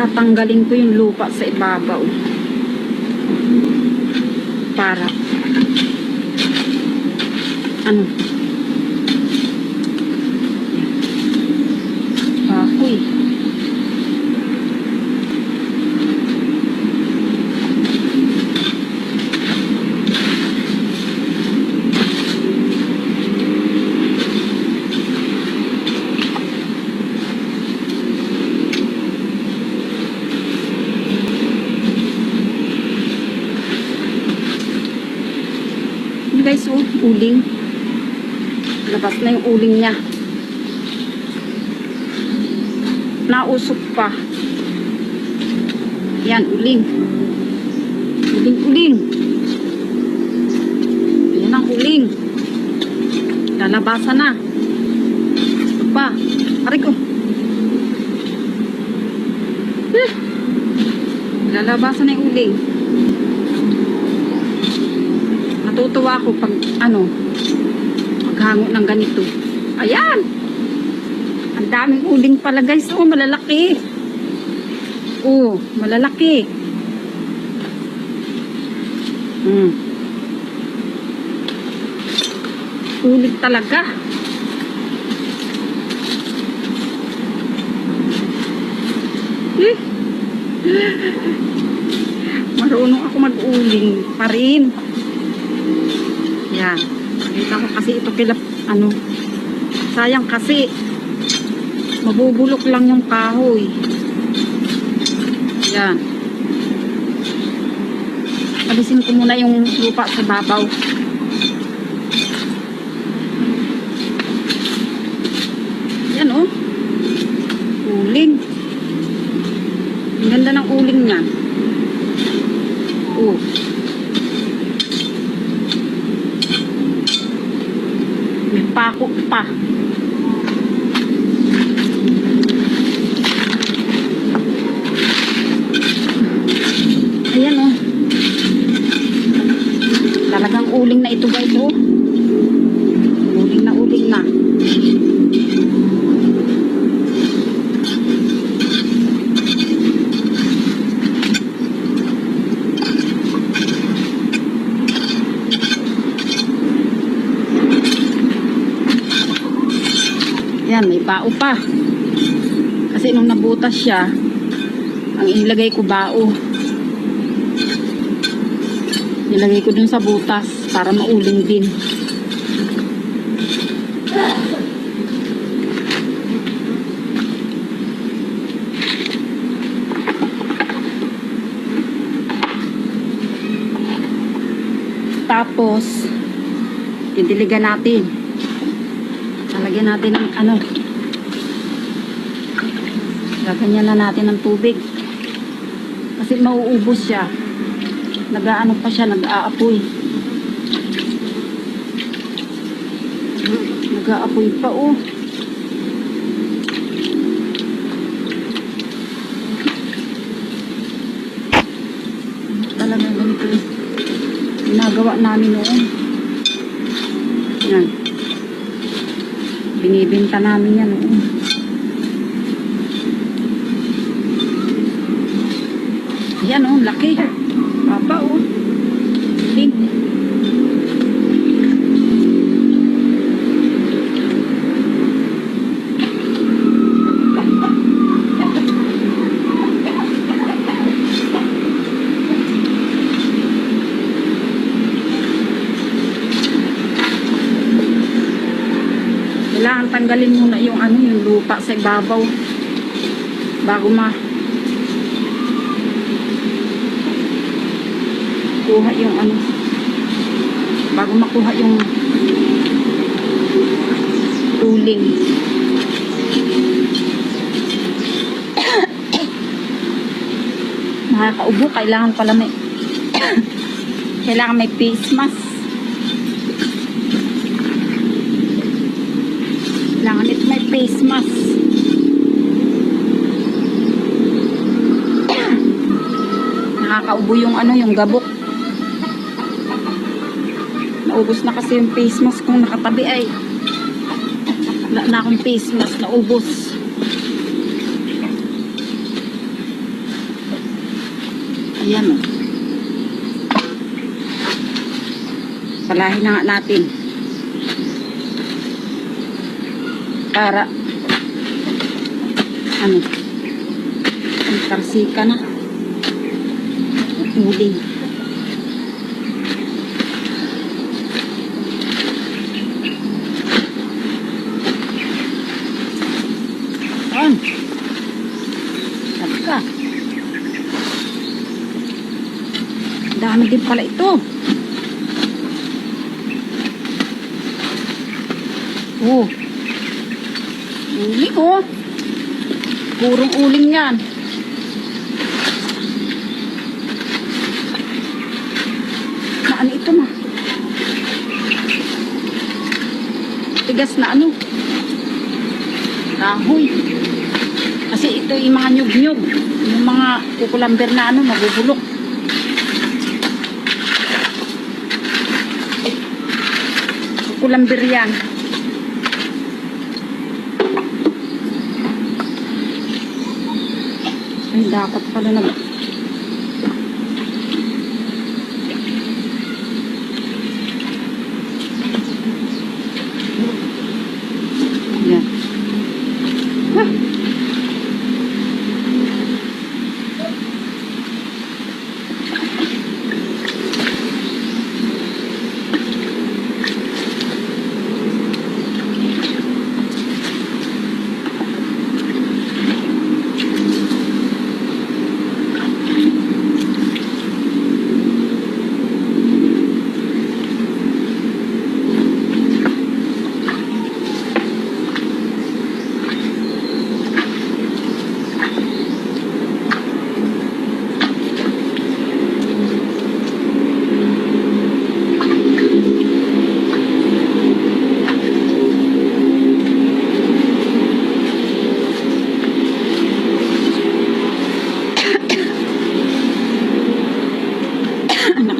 tatanggalin ko yung lupa sa ibabaw. Para ano? Kahoy. Yun guys, oh, uling. Labas na yung uling niya. Nausok pa. Yan, uling. Uling, uling. Yan ang uling. Lalabasan na. Ito pa. Aray ko. Eh. Lalabasan na yung uling. Natutuwa ako pag ano, paghango ng ganito. Ayan! Ang daming uling pala guys. Oh, malalaki. Oh, malalaki. Hmm. Uling talaga. Eh. Marunong ako mag-uling pa rin. Yan. Kita ko kasi ito kila, ano, sayang kasi, mabubulok lang yung kahoy. Yan. Alisin ko muna yung lupa sa babaw. Yan oh. Uling. Ang ganda ng uling niya. Oh. 爸 bao pa. Kasi nung nabutas siya, ang ilagay ko bao. Nilagay ko dun sa butas para mauling din. Tapos, titiligan natin. Lalagyan natin ng ano. Gaganyan na natin ng tubig. Kasi mauubos siya. Nag-aano pa siya, nag-aapoy. Nag-aapoy pa oh. Talaga ganito yung ginagawa namin noon. Yan. Binibenta namin yan noon. Yan oh, laki. Papa oh. Pink. Kailangan tanggalin muna yung ano, yung lupa sa ibabaw. Bago ma kuha yung ano bago makuha yung tuling nakakaubo kailangan pala may kailangan may face mask. Kailangan ito may face mask. Nakakaubo yung ano yung gabok naubos na kasi yung face mask kung nakatabi ay wala na akong face mask naubos Ayan o. Palahin na nga natin. Para ano ang tarsika na uling din pala ito. Oh. Uling oh. Purong uling yan. Na ito ma? Tigas na ano? Kahoy. Kasi ito yung mga nyug-nyug. Yung mga kukulamber na ano, mabubulok. Kukulamber yan. Ay, dapat pala nag...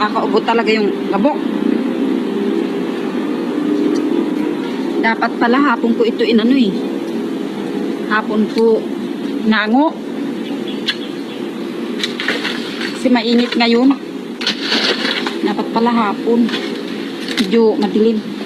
Nakakaubo talaga yung gabok. Dapat pala hapon ko ito inano eh. Hapon ko nango. Kasi mainit ngayon. Dapat pala hapon. Medyo madilim.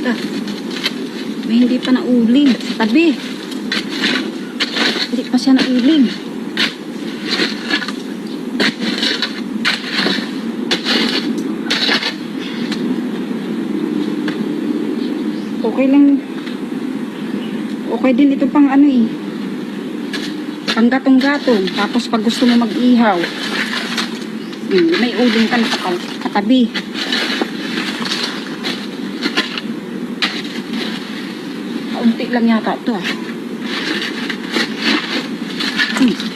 Ah, May hindi pa nauling. Sa tabi. Hindi pa siya nauling. Okay lang. Okay din ito pang ano eh. Pang gatong-gatong. Tapos pag gusto mo mag-ihaw. Hmm, may uling ka na kata- Kaunti lang yata ito. Hmm.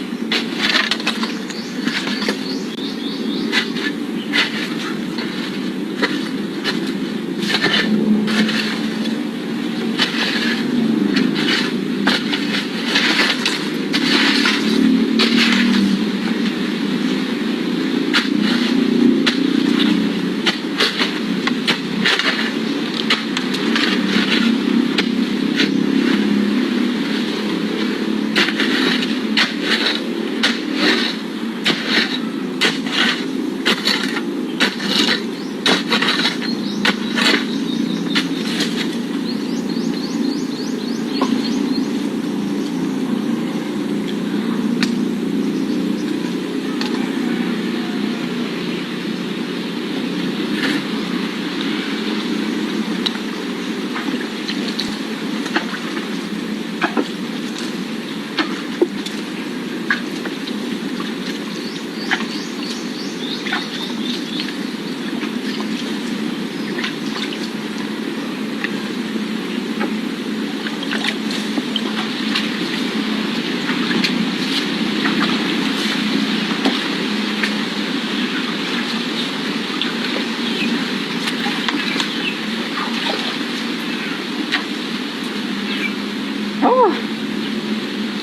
Oh.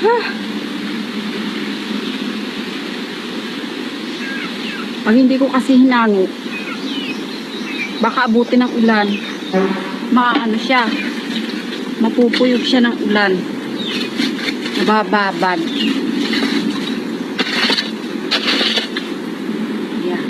Ah. Pag hindi ko kasi hinango, baka abutin ng ulan. Maano siya, mapupuyog siya ng ulan. Nabababad. Yeah.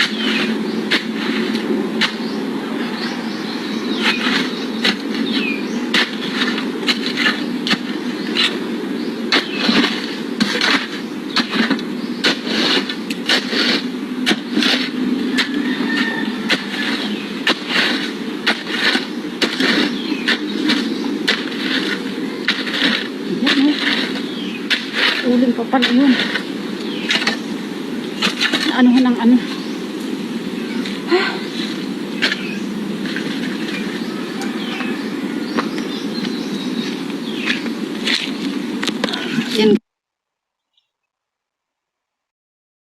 Ayan, Uling pa pala yun. Ano ng ano.